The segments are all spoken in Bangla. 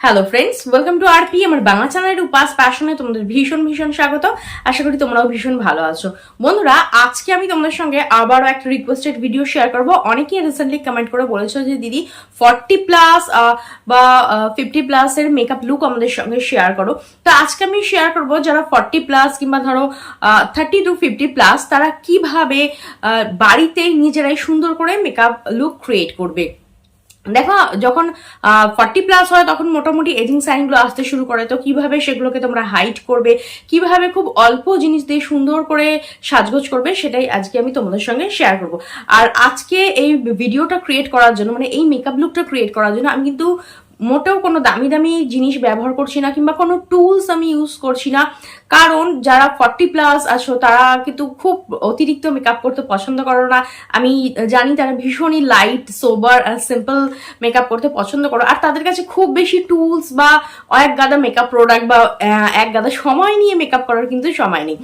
Hello friends welcome to R P আমার বাংলা চ্যানেলের উপাস প্যাশনে তোমাদের ভীষণ ভীষণ স্বাগত। আশা করি তোমরাও ভীষণ ভালো আছো। বন্ধুরা, আজকে আমি তোমাদের সঙ্গে আবারও একটা রিকোয়েস্টেড ভিডিও শেয়ার করব। অনেকেই রিসেন্টলি কমেন্ট করে বলেছ যে, দিদি ফর্টি প্লাস বা ফিফটি প্লাস এর মেকআপ লুক আমাদের সঙ্গে শেয়ার করো। তো আজকে আমি শেয়ার করব যারা ফর্টি প্লাস কিংবা ধরো থার্টি টু ফিফটি প্লাস তারা কীভাবে বাড়িতে নিজেরাই সুন্দর করে মেকআপ লুক ক্রিয়েট করবে। দেখো, যখন ফর্টি প্লাস হয়, তখন মোটামুটি এজিং সাইনগুলো আসতে শুরু করে। তো কীভাবে সেগুলোকে তোমরা হাইট করবে, কীভাবে খুব অল্প জিনিস দিয়ে সুন্দর করে সাজগোজ করবে, সেটাই আজকে আমি তোমাদের সঙ্গে শেয়ার করব। আর আজকে এই ভিডিওটা ক্রিয়েট করার জন্য মানে এই মেকআপ লুকটা ক্রিয়েট করার জন্য, আমি কিন্তু মোটেও কোনো দামি দামি জিনিস ব্যবহার করছি না কিংবা কোনো টুলস আমি ইউজ করছি না। কারণ যারা ফর্টি প্লাস আছো, তারা কিন্তু খুব অতিরিক্ত মেকআপ করতে পছন্দ করো না। আমি জানি তারা ভীষণই লাইট সোবার আর সিম্পল মেকআপ করতে পছন্দ করো। আর তাদের কাছে খুব বেশি টুলস বা এক গাদা মেকআপ প্রোডাক্ট বা এক গাদা সময় নিয়ে মেকআপ করার কিন্তু সময় নেই।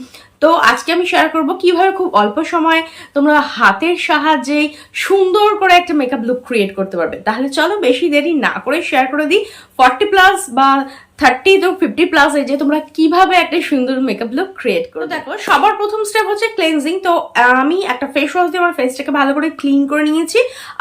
তো আজকে আমি শেয়ার করব কীভাবে খুব অল্প সময়ে তোমরা হাতের সাহায্যে সুন্দর করে একটা মেকআপ লুক ক্রিয়েট করতে পারবে। তাহলে চলো বেশি দেরি না করে শেয়ার করে দিই। ফর্টি প্লাস বা থার্টি তো ফিফটি প্লাস যে তোমরা কীভাবে একটা সুন্দর মেকআপ লুক ক্রিয়েট করো দেখো সবার প্রথম স্টেপ হচ্ছে ক্লেনজিং তো আমি একটা ফেস ওয়াশ দিয়ে আমার ফেসটাকে ভালো করে ক্লিন করে নিয়েছি।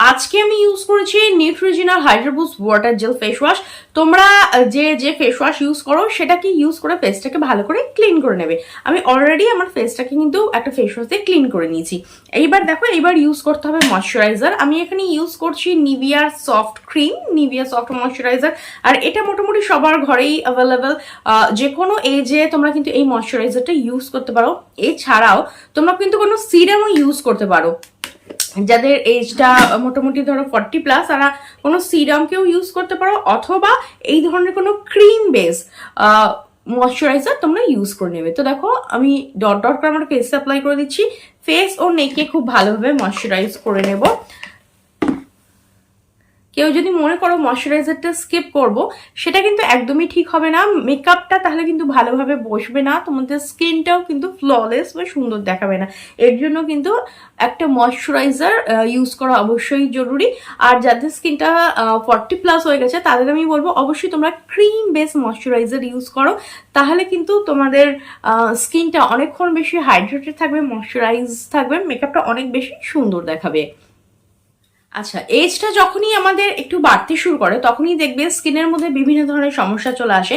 আজকে আমি ইউজ করেছি Neutrogena Hydro Boost water gel face wash তোমরা যে যে ফেস ওয়াশ ইউজ করো সেটাকে ইউজ করে ফেসটাকে ভালো করে ক্লিন করে নেবে। আমি অলরেডি আমার ফেসটাকে কিন্তু একটা ফেস ওয়াশ দিয়ে ক্লিন করে নিয়েছি। এইবার দেখো এইবার ইউজ করতে হবে ময়শ্চারাইজার আমি এখানে ইউজ করছি নিভিয়ার soft cream Nivea soft moisturiser আর এটা মোটামুটি সবার ঘরেই অ্যাভেলেবেল যে কোনো এজে তোমরা কিন্তু এই ময়শ্চারাইজারটা ইউজ করতে পারো। এছাড়াও, তোমরা কিন্তু কোনো সিরামও ইউজ করতে পারো। যাদের এজটা মোটামুটি ধরো ফর্টি প্লাস তারা কোনো সিরামকেও ইউজ করতে পারো, অথবা এই ধরনের কোনো ক্রিম বেস ময়শ্চারাইজার তোমরা ইউজ করে নেবে। তো দেখো, আমি ডট ডট করে আমার ফেসে অ্যাপ্লাই করে দিচ্ছি। ফেস ও নেকে খুব ভালোভাবে ময়শ্চারাইজ করে নেব। কেউ যদি মনে করো ময়শ্চারাইজারটা স্কিপ করব, সেটা কিন্তু একদমই ঠিক হবে না। মেকআপটা তাহলে কিন্তু ভালোভাবে বসবে না, তোমাদের স্কিনটাও কিন্তু ফ্ললেস বা সুন্দর দেখাবে না। এর জন্য কিন্তু একটা ময়শ্চারাইজার ইউজ করা অবশ্যই জরুরি। আর যাদের স্কিনটা ফর্টি প্লাস হয়ে গেছে, তাদের আমি বলব অবশ্যই তোমরা ক্রিম বেস ময়শ্চারাইজার ইউজ করো। তাহলে কিন্তু তোমাদের স্কিনটা অনেকক্ষণ বেশি হাইড্রেটেড থাকবে ময়শ্চারাইজ থাকবে মেকআপটা অনেক বেশি সুন্দর দেখাবে। আচ্ছা এজটা যখনই আমাদের একটু বাড়তে শুরু করে, তখনই দেখবে স্কিনের মধ্যে বিভিন্ন ধরনের সমস্যা চলে আসে।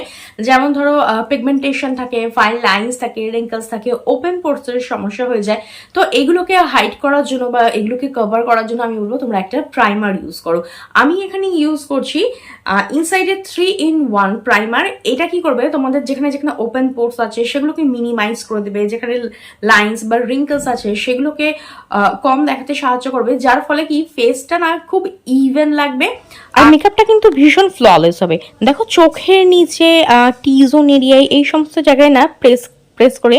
যেমন ধরো পিগমেন্টেশন থাকে ফাইন লাইন্স থাকে রিঙ্কলস থাকে ওপেন পোর্সের সমস্যা হয়ে যায়। তো এগুলোকে হাইড করার জন্য বা এগুলোকে কভার করার জন্য আমি বলব, তোমরা একটা প্রাইমার ইউজ করো। আমি এখানে ইউজ করছি ইনসাইডের থ্রি ইন ওয়ান প্রাইমার এটা কি করবে? তোমাদের যেখানে যেখানে ওপেন পোর্স আছে, সেগুলোকে মিনিমাইজ করে দেবে। যেখানে লাইন্স বা রিঙ্কলস আছে, সেগুলোকে কম দেখাতে সাহায্য করবে। যার ফলে কি ফেসটা না খুব ইভেন লাগবে। আর মেকআপটা কিন্তু ভীষণ ফ্ললেস হবে। দেখো চোখের নিচে টি জোন এরিয়ায় এই সমস্ত জায়গায় না প্রেস প্রেস করে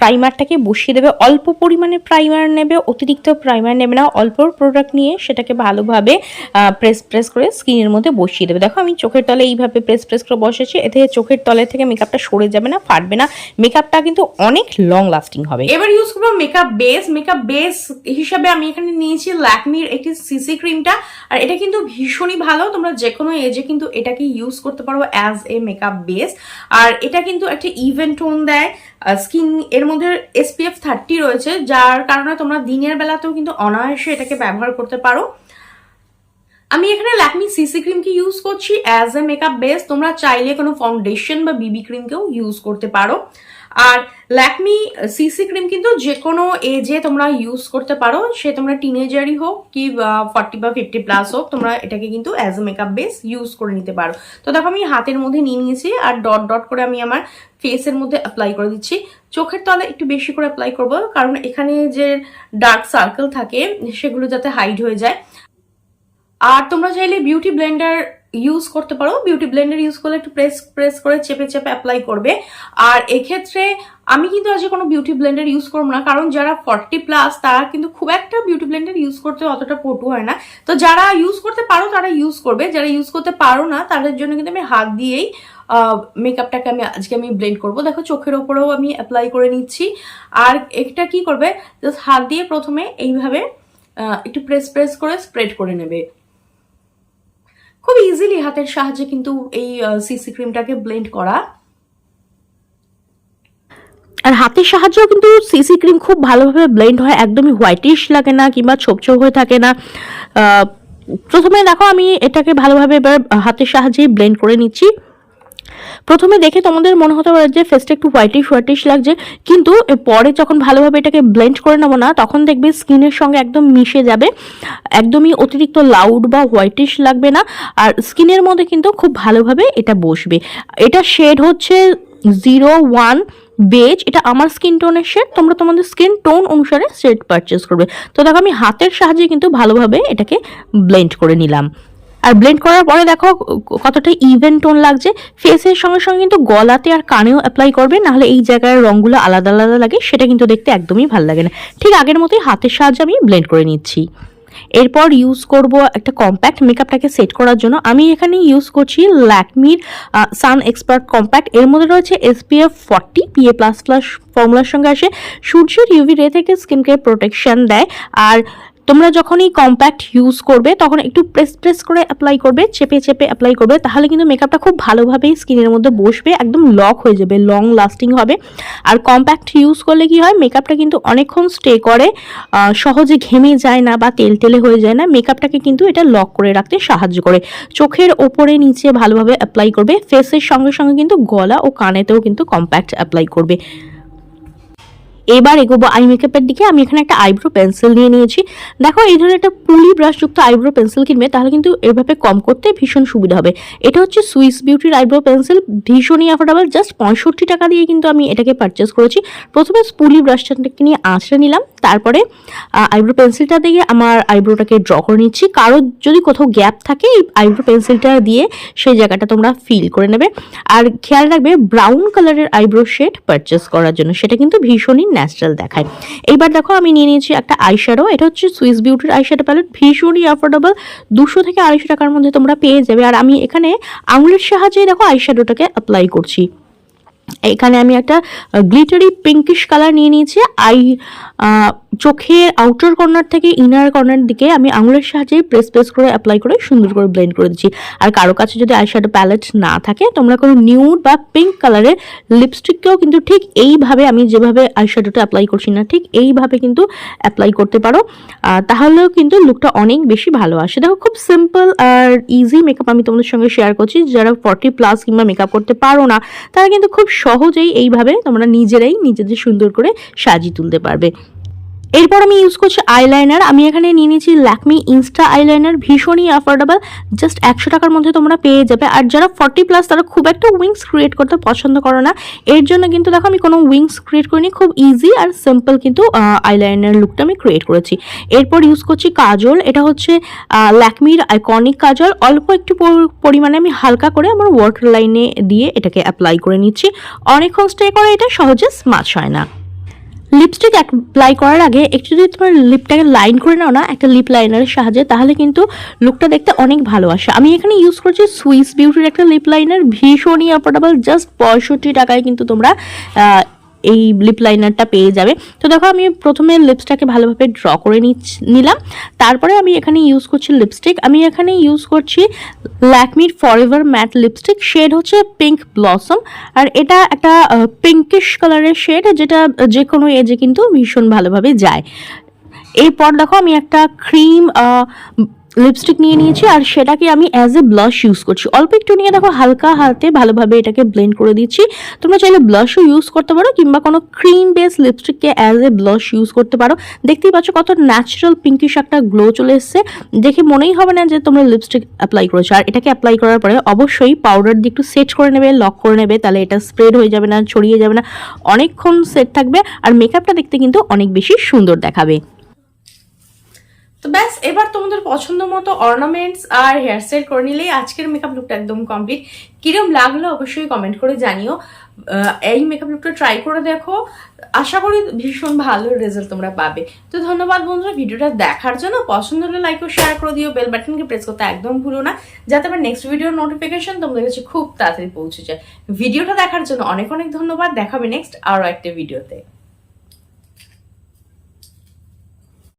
প্রাইমারটাকে বসিয়ে দেবে, অল্প পরিমাণে প্রাইমার নেবে, অতিরিক্ত প্রাইমার নেবে না, অল্প প্রোডাক্ট নিয়ে সেটাকে ভালোভাবে প্রেস প্রেস করে স্কিনের মধ্যে বসিয়ে দেবে। দেখো আমি চোখের তলে এইভাবে প্রেস প্রেস করে বসেছি, এতে চোখের তলে থেকে মেকআপটা সরে যাবে না, ফাটবে না। মেকআপটা কিন্তু অনেক লং লাস্টিং হবে। এবার ইউজ করব মেকআপ বেস মেকআপ বেস হিসাবে আমি এখানে নিয়েছি ল্যাকমির একটি সিসি ক্রিমটা আর এটা কিন্তু ভীষণই ভালো। তোমরা যে কোনো এজে কিন্তু এটাকে ইউজ করতে পারো অ্যাজ এ মেকআপ বেস আর এটা কিন্তু একটা ইভেন টোন দেয় স্কিন এর মধ্যে এসপিএফ থার্টি রয়েছে, যার কারণে তোমরা দিনের বেলাতেও কিন্তু অনায়াসে এটাকে ব্যবহার করতে পারো। আমি এখানে ল্যাকমি সিসি ক্রিমকে ইউজ করছি অ্যাজ এ মেকআপ বেস তোমরা চাইলে কোনো ফাউন্ডেশন বা বিবি ক্রিমকেও ইউজ করতে পারো। আর ল্যাকমি সিসি ক্রিম কিন্তু যে কোনো এজে তোমরা ইউজ করতে পারো। সে তোমরা টিনেজারই হোক কি ফর্টি বা ফিফটি প্লাস হোক, তোমরা এটাকে কিন্তু as a makeup base use করে নিতে পারো। তো দেখো আমি হাতের মধ্যে নিয়ে নিয়েছি আর ডট ডট করে আমি আমার ফেসের মধ্যে অ্যাপ্লাই করে দিচ্ছি। চোখের তলে একটু বেশি করে অ্যাপ্লাই করব, কারণ এখানে যে ডার্ক সার্কেল থাকে, সেগুলো যাতে হাইড হয়ে যায়। আর তোমরা চাইলে বিউটি ব্লেন্ডার ইউজ করতে পারো বিউটি ব্লেন্ডার ইউজ করলে একটু প্রেস প্রেস করে চেপে চেপে অ্যাপ্লাই করবে। আর এক্ষেত্রে আমি কিন্তু আজকে কোনো বিউটি ব্লেন্ডার ইউজ করব না, কারণ যারা ফর্টি প্লাস তারা কিন্তু খুব একটা বিউটি ব্লেন্ডার ইউজ করতে অতটা পটু হয় না। তো যারা ইউজ করতে পারো, তারা ইউজ করবে। যারা ইউজ করতে পারো না, তাদের জন্য কিন্তু আমি হাত দিয়েই মেকআপটাকে আমি আজকে আমি ব্লেন্ড করব। দেখো চোখের ওপরেও আমি অ্যাপ্লাই করে নিচ্ছি। আর এটা কি করবে? জাস্ট হাত দিয়ে প্রথমে এইভাবে একটু প্রেস প্রেস করে স্প্রেড করে নেবে। খুব ইজিলি হাতের সাহায্যে কিন্তু এই সিসি ক্রিমটাকে ব্লেন্ড করা। আর হাতের সাহায্যেও কিন্তু সিসি ক্রিম খুব ভালোভাবে ব্লেন্ড হয়, একদমই হোয়াইটিশ লাগে না কিংবা ছোপ ছোপ হয়ে থাকে না। প্রথমে দেখো আমি এটাকে ভালোভাবে এবার হাতের সাহায্যেই ব্লেন্ড করে নিচ্ছি। প্রথমে দেখে তোমাদের মনে হতে পারে যে ফেসটা একটু হোয়াইটিশ হোয়াইটিশ লাগছে। কিন্তু পরে যখন ভালোভাবে এটাকে ব্লেন্ড করে নেব না, তখন দেখবে স্কিনের সঙ্গে একদম মিশে যাবে। একদমই অতিরিক্ত লাউড বা হোয়াইটিশ লাগবে না। আর স্কিনের মধ্যে কিন্তু খুব ভালোভাবে এটা বসবে। এটা শেড হচ্ছে জিরো ওয়ান বেজ এটা আমার স্কিন টোনের শেড তোমরা তোমাদের স্কিন টোন অনুসারে শেড পারচেস করবে। তো দেখো আমি হাতের সাহায্যে কিন্তু ভালোভাবে এটাকে ব্লেন্ড করে নিলাম। আর ব্লেন্ড করার পরে দেখো কতটা ইভেন টোন লাগছে। ফেসের সঙ্গে সঙ্গে কিন্তু গলাতে আর কানেও অ্যাপ্লাই করবে, নাহলে এই জায়গার রঙগুলো আলাদা আলাদা লাগে, সেটা কিন্তু দেখতে একদমই ভালো লাগে না। ঠিক আগের মতোই হাতের সাহায্যে আমি ব্লেন্ড করে নিচ্ছি। এরপর ইউজ করব একটা কম্প্যাক্ট মেকআপটাকে সেট করার জন্য। আমি এখানে ইউজ করছি ল্যাকমির সান এক্সপার্ট কম্প্যাক্ট এর মধ্যে রয়েছে SPF forty PA plus plus ফর্মুলার সঙ্গে আসে। সূর্যের ইউভি রে থেকে স্কিনকে প্রোটেকশন দেয়। আর তোমরা যখনই কম্প্যাক্ট ইউজ করবে, তখন একটু প্রেস প্রেস করে অ্যাপ্লাই করবে, চেপে চেপে অ্যাপ্লাই করবে, তাহলে কিন্তু মেকআপটা খুব ভালোভাবেই স্কিনের মধ্যে বসবে, একদম লক হয়ে যাবে লং লাস্টিং হবে। আর কম্প্যাক্ট ইউজ করলে কি হয় মেকআপটা কিন্তু অনেকক্ষণ স্টে করে সহজে ঘেমে যায় না বা তেল তেলে হয়ে যায় না মেকআপটাকে কিন্তু এটা লক করে রাখতে সাহায্য করে। চোখের ওপরে নিচে ভালোভাবে অ্যাপ্লাই করবে ফেসের সঙ্গে সঙ্গে কিন্তু গলা ও কানেতেও কিন্তু কম্প্যাক্ট অ্যাপ্লাই করবে। এবার এগোবো আই মেকআপের দিকে। আমি এখানে একটা আইব্রো পেন্সিল নিয়ে নিয়েছি। দেখো, এই ধরনের একটা পুলি ব্রাশযুক্ত আইব্রো পেন্সিল কিনবে, তাহলে কিন্তু এভাবে কম করতে ভীষণ সুবিধা হবে। এটা হচ্ছে সুইস বিউটির আইব্রো পেন্সিল, ভীষণই অ্যাফোর্ডেবল জাস্ট পঁয়ষট্টি টাকা দিয়ে কিন্তু আমি এটাকে পারচেস করেছি। প্রথমে পুলি ব্রাশটাকে নিয়ে আঁচড়ে নিলাম, তারপরে আইব্রো পেন্সিলটা দিয়ে আমার আইব্রোটাকে ড্র করে নিচ্ছি। কারও যদি কোথাও গ্যাপ থাকে, এই আইব্রো পেন্সিলটা দিয়ে সেই জায়গাটা তোমরা ফিল করে নেবে। আর খেয়াল রাখবে ব্রাউন কালারের আইব্রো শেড পারচেস করার জন্য, সেটা কিন্তু ভীষণই ন্যাচারাল দেখায়। এইবার দেখো আমি নিয়ে নিয়েছি একটা আইশ্যাডো এটা হচ্ছে সুইস বিউটির আইশ্যাডো প্যালেট ভীষণই অ্যাফোর্ডেবল দুশো থেকে আড়াইশো টাকার মধ্যে তোমরা পেয়ে যাবে। আর আমি এখানে আঙুলের সাহায্যে দেখো আইশ্যাডোটাকে অ্যাপ্লাই করছি। এখানে আমি একটা গ্লিটারি পিঙ্কিশ কালার নিয়ে নিয়েছি। আই চোখের আউটার কর্নার থেকে ইনার কর্নার দিকে আমি আঙুলের সাহায্যে প্রেস প্রেস করে অ্যাপ্লাই করে সুন্দর করে ব্লেন্ড করে দিচ্ছি। আর কারও কাছে যদি আইশ্যাডো প্যালেট না থাকে, তোমরা কোনো নিউড বা পিঙ্ক কালারের লিপস্টিককেও কিন্তু ঠিক এইভাবে আমি যেভাবে আইশ্যাডোটা অ্যাপ্লাই করছি না, ঠিক এইভাবে কিন্তু অ্যাপ্লাই করতে পারো। তাহলেও কিন্তু লুকটা অনেক বেশি ভালো আসে। দেখো খুব সিম্পল আর ইজি মেকআপ আমি তোমাদের সঙ্গে শেয়ার করছি। যারা ফর্টি প্লাস কিংবা মেকআপ করতে পারো না, তারা কিন্তু খুব সহজেই এইভাবে তোমরা নিজেরাই নিজেদের সুন্দর করে সাজিয়ে তুলতে পারবে। এরপর আমি ইউজ করছি আইলাইনার আমি এখানে নিয়ে নিয়েছি ল্যাকমি ইনস্টা আইলাইনার ভীষণই অ্যাফোর্ডেবল জাস্ট একশো টাকার মধ্যে তোমরা পেয়ে যাবে। আর যারা ফর্টি প্লাস তারা খুব একটা উইংস ক্রিয়েট করতে পছন্দ করো না। এর জন্য কিন্তু দেখো, আমি কোনো উইংস ক্রিয়েট করিনি। খুব ইজি আর সিম্পল কিন্তু আইলাইনার লুকটা আমি ক্রিয়েট করেছি। এরপর ইউজ করছি কাজল। এটা হচ্ছে ল্যাকমির আইকনিক কাজল। অল্প একটু পরিমাণে আমি হালকা করে আমার ওয়াটার লাইনে দিয়ে এটাকে অ্যাপ্লাই করে নিচ্ছি। অনেকক্ষণ স্টে করে, এটা সহজে স্মাচ হয় না। লিপস্টিক অ্যাপ্লাই করার আগে একটু যদি তোমার লিপটাকে লাইন করে নাও না, একটা লিপ লাইনারের সাহায্যে, তাহলে কিন্তু লুকটা দেখতে অনেক ভালো আসে। আমি এখানে ইউজ করছি সুইস বিউটির একটা লিপ লাইনার ভীষণই অ্যাফোর্ডেবল জাস্ট পঁয়ষট্টি টাকায় কিন্তু তোমরা এই লিপ লাইনারটা পেয়ে যাবে। তো দেখো, আমি প্রথমে লিপসটাকে ভালোভাবে ড্র করে নিলাম। তারপরে আমি এখানে ইউজ করছি লিপস্টিক আমি এখানে ইউজ করছি ল্যাকমির ফরএভার ম্যাট লিপস্টিক শেড হচ্ছে পিঙ্ক ব্লসম আর এটা একটা পিঙ্কিশ কালারের শেড যেটা যে কোনো এজে কিন্তু ভীষণ ভালোভাবে যায়। এরপর দেখো, আমি একটা ক্রিম লিপস্টিক নিয়ে নিয়েছি আর সেটাকে আমি অ্যাজ এ ব্লাশ ইউজ করছি। অল্প একটু নিয়ে দেখো, হালকা হাতে ভালোভাবে এটাকে ব্লেন্ড করে দিচ্ছি। তোমরা চাইলে ব্লাশও ইউজ করতে পারো, কিংবা কোনো ক্রিম বেস লিপস্টিককে অ্যাজ এ ব্লাশ ইউজ করতে পারো। দেখতেই পাচ্ছ কত ন্যাচারাল পিঙ্কিশ একটা গ্লো চলে এসছে। দেখে মনেই হবে না যে তোমরা লিপস্টিক অ্যাপ্লাই করেছ। আর এটাকে অ্যাপ্লাই করার পরে অবশ্যই পাউডার দিয়ে একটু সেট করে নেবে লক করে নেবে, তাহলে এটা স্প্রেড হয়ে যাবে না, ছড়িয়ে যাবে না। অনেকক্ষণ সেট থাকবে আর মেকআপটা দেখতে কিন্তু অনেক বেশি সুন্দর দেখাবে। তো ব্যাস, এবার তোমাদের পছন্দ মতো অর্নামেন্টস আর হেয়ার স্টাইল করে নিলেই আজকের মেকআপ লুকটা একদম কমপ্লিট কিরম লাগল অবশ্যই কমেন্ট করে জানিও। এই মেকআপ লুকটা ট্রাই করে দেখো। আশা করি ভীষণ ভালো রেজাল্ট তোমরা পাবে। তো ধন্যবাদ বন্ধুরা, ভিডিওটা দেখার জন্য। পছন্দ হলে লাইক ও শেয়ার করে দিও। বেল বাটনকে প্রেস করতে একদম ভুলো না। যাতে আমার নেক্সট ভিডিওর নোটিফিকেশন তোমাদের কাছে খুব তাড়াতাড়ি পৌঁছে যায়। ভিডিওটা দেখার জন্য অনেক অনেক ধন্যবাদ। দেখাবে নেক্সট আরও একটা ভিডিওতে